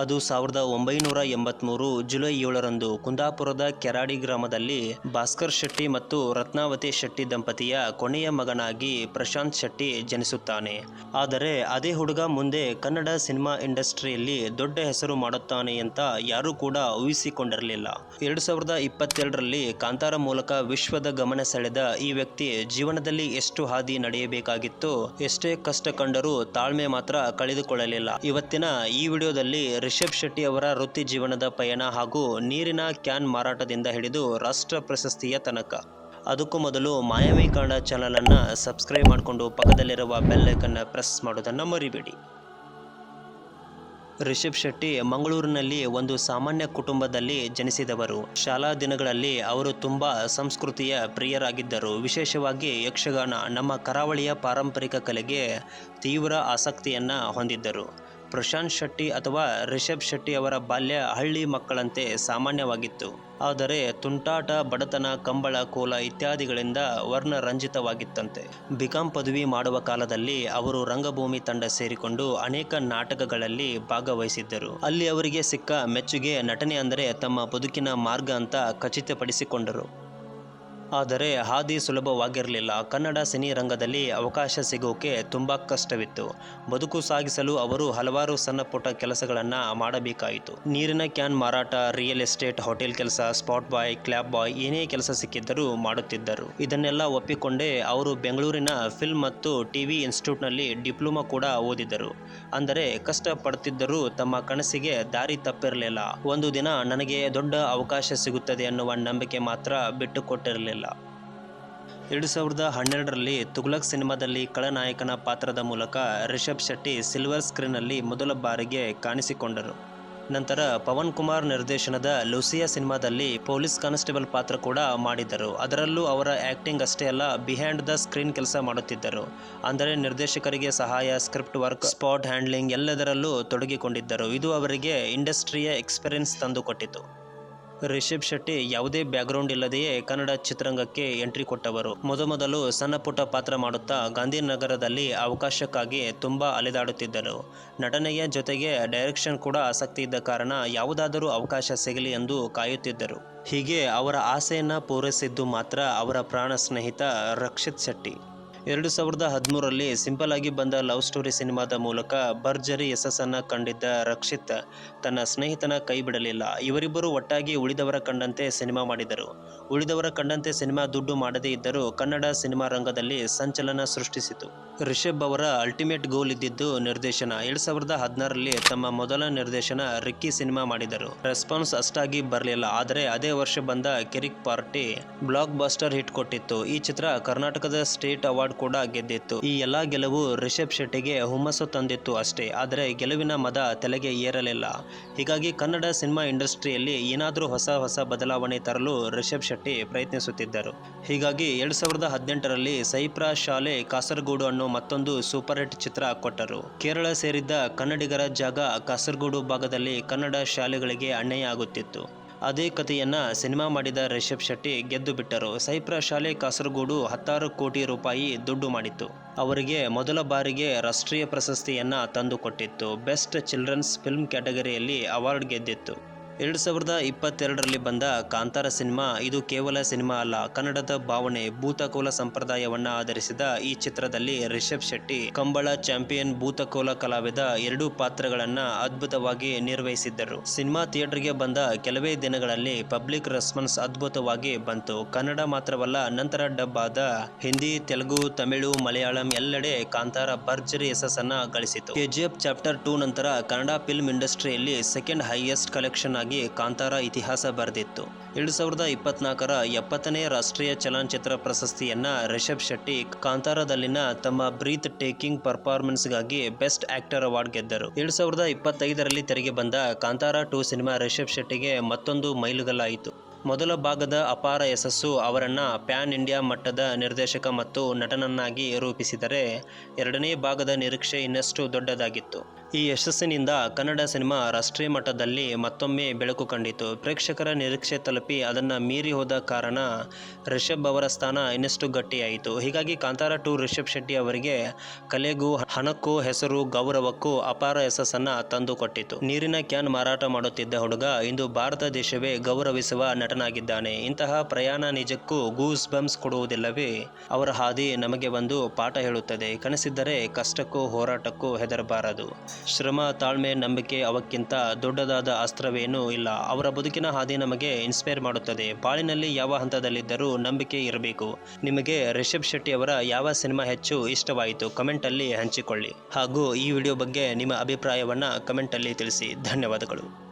ಅದು ಸಾವಿರದ ಒಂಬೈನೂರ ಎಂಬತ್ಮೂರು ಜುಲೈ ಏಳರಂದು ಕುಂದಾಪುರದ ಕೆರಾಡಿ ಗ್ರಾಮದಲ್ಲಿ ಭಾಸ್ಕರ್ ಶೆಟ್ಟಿ ಮತ್ತು ರತ್ನಾವತಿ ಶೆಟ್ಟಿ ದಂಪತಿಯ ಕೊನೆಯ ಮಗನಾಗಿ ಪ್ರಶಾಂತ್ ಶೆಟ್ಟಿ ಜನಿಸುತ್ತಾನೆ. ಆದರೆ ಅದೇ ಹುಡುಗ ಮುಂದೆ ಕನ್ನಡ ಸಿನಿಮಾ ಇಂಡಸ್ಟ್ರಿಯಲ್ಲಿ ದೊಡ್ಡ ಹೆಸರು ಮಾಡುತ್ತಾನೆ ಅಂತ ಯಾರೂ ಕೂಡ ಊಹಿಸಿಕೊಂಡಿರಲಿಲ್ಲ. ಎರಡು ಸಾವಿರದ ಇಪ್ಪತ್ತೆರಡರಲ್ಲಿ ಕಾಂತಾರ ಮೂಲಕ ವಿಶ್ವದ ಗಮನ ಸೆಳೆದ ಈ ವ್ಯಕ್ತಿ ಜೀವನದಲ್ಲಿ ಎಷ್ಟು ಹಾದಿ ನಡೆಯಬೇಕಾಗಿತ್ತು ಎಷ್ಟೇ ಕಷ್ಟ ಕಂಡರೂ ತಾಳ್ಮೆ ಮಾತ್ರ ಕಳೆದುಕೊಳ್ಳಲಿಲ್ಲ. ಇವತ್ತಿನ ಈ ವಿಡಿಯೋದಲ್ಲಿ ರಿಷಬ್ ಶೆಟ್ಟಿ ಅವರ ವೃತ್ತಿ ಜೀವನದ ಪಯಣ ಹಾಗೂ ನೀರಿನ ಕ್ಯಾನ್ ಮಾರಾಟದಿಂದ ಹಿಡಿದು ರಾಷ್ಟ್ರ ಪ್ರಶಸ್ತಿಯ ತನಕ. ಅದಕ್ಕೂ ಮೊದಲು ಮಾಯಾವಿ ಕನ್ನಡ ಚಾನಲನ್ನು ಸಬ್ಸ್ಕ್ರೈಬ್ ಮಾಡಿಕೊಂಡು ಪಕ್ಕದಲ್ಲಿರುವ ಬೆಲ್ ಐಕನ್ನ ಪ್ರೆಸ್ ಮಾಡೋದನ್ನು ಮರಿಬೇಡಿ. ರಿಷಬ್ ಶೆಟ್ಟಿ ಮಂಗಳೂರಿನಲ್ಲಿ ಒಂದು ಸಾಮಾನ್ಯ ಕುಟುಂಬದಲ್ಲಿ ಜನಿಸಿದವರು. ಶಾಲಾ ದಿನಗಳಲ್ಲಿ ಅವರು ತುಂಬ ಸಂಸ್ಕೃತಿಯ ಪ್ರಿಯರಾಗಿದ್ದರು. ವಿಶೇಷವಾಗಿ ಯಕ್ಷಗಾನ, ನಮ್ಮ ಕರಾವಳಿಯ ಪಾರಂಪರಿಕ ಕಲೆಗೆ ತೀವ್ರ ಆಸಕ್ತಿಯನ್ನು ಹೊಂದಿದ್ದರು. ಪ್ರಶಾಂತ್ ಶೆಟ್ಟಿ ಅಥವಾ ರಿಷಬ್ ಶೆಟ್ಟಿ ಅವರ ಬಾಲ್ಯ ಹಳ್ಳಿ ಮಕ್ಕಳಂತೆ ಸಾಮಾನ್ಯವಾಗಿತ್ತು. ಆದರೆ ತುಂಟಾಟ, ಬಡತನ, ಕಂಬಳ, ಕೋಲ ಇತ್ಯಾದಿಗಳಿಂದ ವರ್ಣರಂಜಿತವಾಗಿತ್ತಂತೆ. ಬಿಕಾಂ ಪದವಿ ಮಾಡುವ ಕಾಲದಲ್ಲಿ ಅವರು ರಂಗಭೂಮಿ ತಂಡ ಸೇರಿಕೊಂಡು ಅನೇಕ ನಾಟಕಗಳಲ್ಲಿ ಭಾಗವಹಿಸಿದ್ದರು. ಅಲ್ಲಿ ಅವರಿಗೆ ಸಿಕ್ಕ ಮೆಚ್ಚುಗೆ, ನಟನೆ ಅಂದರೆ ತಮ್ಮ ಬದುಕಿನ ಮಾರ್ಗ ಅಂತ ಖಚಿತಪಡಿಸಿಕೊಂಡರು. ಆದರೆ ಹಾದಿ ಸುಲಭವಾಗಿರಲಿಲ್ಲ. ಕನ್ನಡ ಸಿನಿ ರಂಗದಲ್ಲಿ ಅವಕಾಶ ಸಿಗೋಕೆ ತುಂಬ ಕಷ್ಟವಿತ್ತು. ಬದುಕು ಸಾಗಿಸಲು ಅವರು ಹಲವಾರು ಸಣ್ಣಪುಟ್ಟ ಕೆಲಸಗಳನ್ನು ಮಾಡಬೇಕಾಯಿತು. ನೀರಿನ ಕ್ಯಾನ್ ಮಾರಾಟ, ರಿಯಲ್ ಎಸ್ಟೇಟ್, ಹೋಟೆಲ್ ಕೆಲಸ, ಸ್ಪಾಟ್ ಬಾಯ್, ಕ್ಲಾಬ್ ಬಾಯ್ ಏನೇ ಕೆಲಸ ಸಿಕ್ಕಿದ್ದರೂ ಮಾಡುತ್ತಿದ್ದರು. ಇದನ್ನೆಲ್ಲ ಒಪ್ಪಿಕೊಂಡೇ ಅವರು ಬೆಂಗಳೂರಿನ ಫಿಲ್ಮ್ ಮತ್ತು ಟಿವಿ ಇನ್ಸ್ಟಿಟ್ಯೂಟ್ನಲ್ಲಿ ಡಿಪ್ಲೊಮಾ ಕೂಡ ಓದಿದರು ಅಂದರೆ ಕಷ್ಟಪಡುತ್ತಿದ್ದರೂ ತಮ್ಮ ಕನಸಿಗೆ ದಾರಿ ತಪ್ಪಿರಲಿಲ್ಲ. ಒಂದು ದಿನ ನನಗೆ ದೊಡ್ಡ ಅವಕಾಶ ಸಿಗುತ್ತದೆ ಅನ್ನುವ ನಂಬಿಕೆ ಮಾತ್ರ ಬಿಟ್ಟುಕೊಟ್ಟಿರಲಿಲ್ಲ. ಎರಡು ಸಾವಿರದ ಹನ್ನೆರಡರಲ್ಲಿ ತುಗ್ಲಕ್ ಸಿನಿಮಾದಲ್ಲಿ ಖಳನಾಯಕನ ಪಾತ್ರದ ಮೂಲಕ ರಿಷಬ್ ಶೆಟ್ಟಿ ಸಿಲ್ವರ್ ಸ್ಕ್ರೀನ್ನಲ್ಲಿ ಮೊದಲ ಬಾರಿಗೆ ಕಾಣಿಸಿಕೊಂಡರು. ನಂತರ ಪವನ್ ಕುಮಾರ್ ನಿರ್ದೇಶನದ ಲೂಸಿಯಾ ಸಿನಿಮಾದಲ್ಲಿ ಪೊಲೀಸ್ ಕಾನ್ಸ್ಟೇಬಲ್ ಪಾತ್ರ ಕೂಡ ಮಾಡಿದರು ಅದರಲ್ಲೂ ಅವರ ಆ್ಯಕ್ಟಿಂಗ್ ಅಷ್ಟೇ ಅಲ್ಲ ಬಿಹ್ಯಾಂಡ್ ದ ಸ್ಕ್ರೀನ್ ಕೆಲಸ ಮಾಡುತ್ತಿದ್ದರು. ಅಂದರೆ ನಿರ್ದೇಶಕರಿಗೆ ಸಹಾಯ, ಸ್ಕ್ರಿಪ್ಟ್ ವರ್ಕ್, ಸ್ಪಾಟ್ ಹ್ಯಾಂಡ್ಲಿಂಗ್ ಎಲ್ಲದರಲ್ಲೂ ತೊಡಗಿಕೊಂಡಿದ್ದರು. ಇದು ಅವರಿಗೆ ಇಂಡಸ್ಟ್ರಿಯ ಎಕ್ಸ್ಪೀರಿಯನ್ಸ್ ತಂದುಕೊಟ್ಟಿತು. ರಿಷಬ್ ಶೆಟ್ಟಿ ಯಾವುದೇ ಬ್ಯಾಕ್ಗ್ರೌಂಡ್ ಇಲ್ಲದೆಯೇ ಕನ್ನಡ ಚಿತ್ರರಂಗಕ್ಕೆ ಎಂಟ್ರಿ ಕೊಟ್ಟವರು. ಮೊದಮೊದಲು ಸಣ್ಣ ಪುಟ್ಟ ಪಾತ್ರ ಮಾಡುತ್ತಾ ಗಾಂಧಿನಗರದಲ್ಲಿ ಅವಕಾಶಕ್ಕಾಗಿ ತುಂಬ ಅಲೆದಾಡುತ್ತಿದ್ದರು. ನಟನೆಯ ಜೊತೆಗೆ ಡೈರೆಕ್ಷನ್ ಕೂಡ ಆಸಕ್ತಿ ಇದ್ದ ಕಾರಣ ಯಾವುದಾದರೂ ಅವಕಾಶ ಸಿಗಲಿ ಎಂದು ಕಾಯುತ್ತಿದ್ದರು. ಹೀಗೆ ಅವರ ಆಸೆಯನ್ನು ಪೂರೈಸಿದ್ದು ಮಾತ್ರ ಅವರ ಪ್ರಾಣ ಸ್ನೇಹಿತ ರಕ್ಷಿತ್ ಶೆಟ್ಟಿ. ಎರಡು ಸಾವಿರದ ಹದಿಮೂರರಲ್ಲಿ ಸಿಂಪಲ್ ಆಗಿ ಬಂದ ಲವ್ ಸ್ಟೋರಿ ಸಿನಿಮಾದ ಮೂಲಕ ಭರ್ಜರಿ ಯಶಸ್ಸನ್ನು ಕಂಡಿದ್ದ ರಕ್ಷಿತ್ ತನ್ನ ಸ್ನೇಹಿತನ ಕೈ ಬಿಡಲಿಲ್ಲ. ಇವರಿಬ್ಬರು ಒಟ್ಟಾಗಿ ಉಳಿದವರ ಕಂಡಂತೆ ಸಿನಿಮಾ ಮಾಡಿದರು. ಉಳಿದವರ ಕಂಡಂತೆ ಸಿನಿಮಾ ದುಡ್ಡು ಮಾಡದೇ ಇದ್ದರೂ ಕನ್ನಡ ಸಿನಿಮಾ ರಂಗದಲ್ಲಿ ಸಂಚಲನ ಸೃಷ್ಟಿಸಿತು. ರಿಷಬ್ ಅವರ ಅಲ್ಟಿಮೇಟ್ ಗೋಲ್ ಇದ್ದಿದ್ದು ನಿರ್ದೇಶನ. ಎರಡು ಸಾವಿರದ ಹದಿನಾರರಲ್ಲಿ ತಮ್ಮ ಮೊದಲ ನಿರ್ದೇಶನ ರಿಕ್ಕಿ ಸಿನಿಮಾ ಮಾಡಿದರು. ರೆಸ್ಪಾನ್ಸ್ ಅಷ್ಟಾಗಿ ಬರಲಿಲ್ಲ. ಆದರೆ ಅದೇ ವರ್ಷ ಬಂದ Kirik party blockbuster hit ಕೊಟ್ಟಿತ್ತು. ಈ ಚಿತ್ರ ಕರ್ನಾಟಕದ ಸ್ಟೇಟ್ ಅವಾರ್ಡ್ ಕೂಡ ಗೆದ್ದಿತ್ತು. ಈ ಎಲ್ಲಾ ಗೆಲುವು ರಿಷಬ್ ಶೆಟ್ಟಿಗೆ ಹುಮ್ಮಸ್ಸು ತಂದಿತ್ತು ಅಷ್ಟೇ, ಆದರೆ ಗೆಲುವಿನ ಮದ ತಲೆಗೆ ಏರಲಿಲ್ಲ. ಹೀಗಾಗಿ ಕನ್ನಡ ಸಿನಿಮಾ ಇಂಡಸ್ಟ್ರಿಯಲ್ಲಿ ಏನಾದರೂ ಹೊಸ ಹೊಸ ಬದಲಾವಣೆ ತರಲು ರಿಷಬ್ ಶೆಟ್ಟಿ ಪ್ರಯತ್ನಿಸುತ್ತಿದ್ದರು. ಹೀಗಾಗಿ ಎರಡ್ ಸಾವಿರದ ಹದಿನೆಂಟರಲ್ಲಿ ಸೈಪ್ರಾ ಶಾಲೆ ಕಾಸರಗೋಡು ಅನ್ನೋ ಮತ್ತೊಂದು ಸೂಪರ್ ಹಿಟ್ ಚಿತ್ರ ಕೊಟ್ಟರು. ಕೇರಳ ಸೇರಿದ್ದ ಕನ್ನಡಿಗರ ಜಾಗ ಕಾಸರಗೋಡು ಭಾಗದಲ್ಲಿ ಕನ್ನಡ ಶಾಲೆಗಳಿಗೆ ಅನ್ಯಾಯ ಆಗುತ್ತಿತ್ತು. ಅದೇ ಕಥೆಯನ್ನು ಸಿನಿಮಾ ಮಾಡಿದ ರಿಷಬ್ ಶೆಟ್ಟಿ ಗೆದ್ದು ಬಿಟ್ಟರು. ಸೈಪ್ರ ಶಾಲೆ ಕಾಸರಗೋಡು ಹತ್ತಾರು ಕೋಟಿ ರೂಪಾಯಿ ದುಡ್ಡು ಮಾಡಿತ್ತು. ಅವರಿಗೆ ಮೊದಲ ಬಾರಿಗೆ ರಾಷ್ಟ್ರೀಯ ಪ್ರಶಸ್ತಿಯನ್ನು ತಂದುಕೊಟ್ಟಿತ್ತು. ಬೆಸ್ಟ್ ಚಿಲ್ಡ್ರನ್ಸ್ ಫಿಲ್ಮ್ ಕ್ಯಾಟಗರಿಯಲ್ಲಿ ಅವಾರ್ಡ್ ಗೆದ್ದಿತ್ತು. ಎರಡು ಸಾವಿರದ ಇಪ್ಪತ್ತೆರಡರಲ್ಲಿ ಬಂದ ಕಾಂತಾರ ಸಿನಿಮಾ ಇದು ಕೇವಲ ಸಿನಿಮಾ ಅಲ್ಲ. ಕನ್ನಡದ ಭಾವನೆ, ಭೂತಕೋಲ ಸಂಪ್ರದಾಯವನ್ನ ಆಧರಿಸಿದ ಈ ಚಿತ್ರದಲ್ಲಿ ರಿಷಬ್ ಶೆಟ್ಟಿ, ಕಂಬಳ ಚಾಂಪಿಯನ್, ಭೂತಕೋಲ ಕಲಾವಿದ ಎರಡೂ ಪಾತ್ರಗಳನ್ನ ಅದ್ಭುತವಾಗಿ ನಿರ್ವಹಿಸಿದ್ದರು. ಸಿನಿಮಾ ಥಿಯೇಟರ್ಗೆ ಬಂದ ಕೆಲವೇ ದಿನಗಳಲ್ಲಿ ಪಬ್ಲಿಕ್ ರೆಸ್ಪಾನ್ಸ್ ಅದ್ಭುತವಾಗಿ ಬಂತು. ಕನ್ನಡ ಮಾತ್ರವಲ್ಲ, ನಂತರ ಡಬ್ ಆದ ಹಿಂದಿ, ತೆಲುಗು, ತಮಿಳು, ಮಲಯಾಳಂ ಎಲ್ಲೆಡೆ ಕಾಂತಾರ ಭರ್ಜರಿ ಯಶಸ್ಸನ್ನ ಗಳಿಸಿತು. ಕೆಜಿಎಫ್ ಚಾಪ್ಟರ್ ಟೂ ನಂತರ ಕನ್ನಡ ಫಿಲ್ಮ್ ಇಂಡಸ್ಟ್ರಿಯಲ್ಲಿ ಸೆಕೆಂಡ್ ಹೈಯೆಸ್ಟ್ ಕಲೆಕ್ಷನ್ ಆಗಿ ಕಾಂತಾರ ಇತಿಹಾಸ ಬರೆದಿತ್ತು. ಎರಡು ಸಾವಿರದ ಇಪ್ಪತ್ನಾಲ್ಕರ ಎಪ್ಪತ್ತನೇ ರಾಷ್ಟ್ರೀಯ ಚಲನಚಿತ್ರ ಪ್ರಶಸ್ತಿಯನ್ನು ರಿಷಬ್ ಶೆಟ್ಟಿ ಕಾಂತಾರದಲ್ಲಿನ ತಮ್ಮ ಬ್ರೀತ್ ಟೇಕಿಂಗ್ ಪರ್ಫಾರ್ಮೆನ್ಸ್ಗಾಗಿ ಬೆಸ್ಟ್ ಆಕ್ಟರ್ ಅವಾರ್ಡ್ ಗೆದ್ದರು. ಎರಡು ಸಾವಿರದ ಇಪ್ಪತ್ತೈದರಲ್ಲಿ ತೆರೆಗೆ ಬಂದ ಕಾಂತಾರ ಟು ಸಿನಿಮಾ ರಿಷಬ್ ಶೆಟ್ಟಿಗೆ ಮತ್ತೊಂದು ಮೈಲುಗಲ್ಲಾಯಿತು. ಮೊದಲ ಭಾಗದ ಅಪಾರ ಯಶಸ್ಸು ಅವರನ್ನು ಪ್ಯಾನ್ ಇಂಡಿಯಾ ಮಟ್ಟದ ನಿರ್ದೇಶಕ ಮತ್ತು ನಟನನ್ನಾಗಿ ರೂಪಿಸಿದರೆ ಎರಡನೇ ಭಾಗದ ನಿರೀಕ್ಷೆ ಇನ್ನಷ್ಟು ದೊಡ್ಡದಾಗಿತ್ತು. ಈ ಯಶಸ್ಸಿನಿಂದ ಕನ್ನಡ ಸಿನಿಮಾ ರಾಷ್ಟ್ರೀಯ ಮಟ್ಟದಲ್ಲಿ ಮತ್ತೊಮ್ಮೆ ಬೆಳಕು ಕಂಡಿತು. ಪ್ರೇಕ್ಷಕರ ನಿರೀಕ್ಷೆ ತಲುಪಿ ಅದನ್ನು ಮೀರಿ ಹೋದ ಕಾರಣ ರಿಷಬ್ ಅವರ ಸ್ಥಾನ ಇನ್ನಷ್ಟು ಗಟ್ಟಿಯಾಯಿತು. ಹೀಗಾಗಿ ಕಾಂತಾರ ಟು ರಿಷಬ್ ಶೆಟ್ಟಿ ಅವರಿಗೆ ಕಲೆಗೂ, ಹಣಕ್ಕೂ ಹೆಸರು, ಗೌರವಕ್ಕೂ ಅಪಾರ ಯಶಸ್ಸನ್ನು ತಂದುಕೊಟ್ಟಿತು. ನೀರಿನ ಕ್ಯಾನ್ ಮಾರಾಟ ಮಾಡುತ್ತಿದ್ದ ಹುಡುಗ ಇಂದು ಭಾರತ ದೇಶವೇ ಗೌರವಿಸುವ ನಟನಾಗಿದ್ದಾನೆ ಇಂತಹ ಪ್ರಯಾಣ ನಿಜಕ್ಕೂ ಗೂಸ್ ಬಂಪ್ಸ್ ಕೊಡುವುದಿಲ್ಲವೇ? ಅವರ ಹಾದಿ ನಮಗೆ ಒಂದು ಪಾಠ ಹೇಳುತ್ತದೆ. ಕನಸಿದ್ದರೆ ಕಷ್ಟಕ್ಕೂ ಹೋರಾಟಕ್ಕೂ ಹೆದರಬಾರದು. ಶ್ರಮ, ತಾಳ್ಮೆ, ನಂಬಿಕೆ ಅವಕ್ಕಿಂತ ದೊಡ್ಡದಾದ ಅಸ್ತ್ರವೇನೂ ಇಲ್ಲ. ಅವರ ಬದುಕಿನ ಹಾದಿ ನಮಗೆ ಇನ್ಸ್ಪೈರ್ ಮಾಡುತ್ತದೆ. ಬಾಳಿನಲ್ಲಿ ಯಾವ ಹಂತದಲ್ಲಿದ್ದರೂ ನಂಬಿಕೆ ಇರಬೇಕು. ನಿಮಗೆ ರಿಷಬ್ ಶೆಟ್ಟಿ ಅವರ ಯಾವ ಸಿನಿಮಾ ಹೆಚ್ಚು ಇಷ್ಟವಾಯಿತು ಕಮೆಂಟಲ್ಲಿ ಹಂಚಿಕೊಳ್ಳಿ. ಹಾಗೂ ಈ ವಿಡಿಯೋ ಬಗ್ಗೆ ನಿಮ್ಮ ಅಭಿಪ್ರಾಯವನ್ನು ಕಮೆಂಟಲ್ಲಿ ತಿಳಿಸಿ. ಧನ್ಯವಾದಗಳು.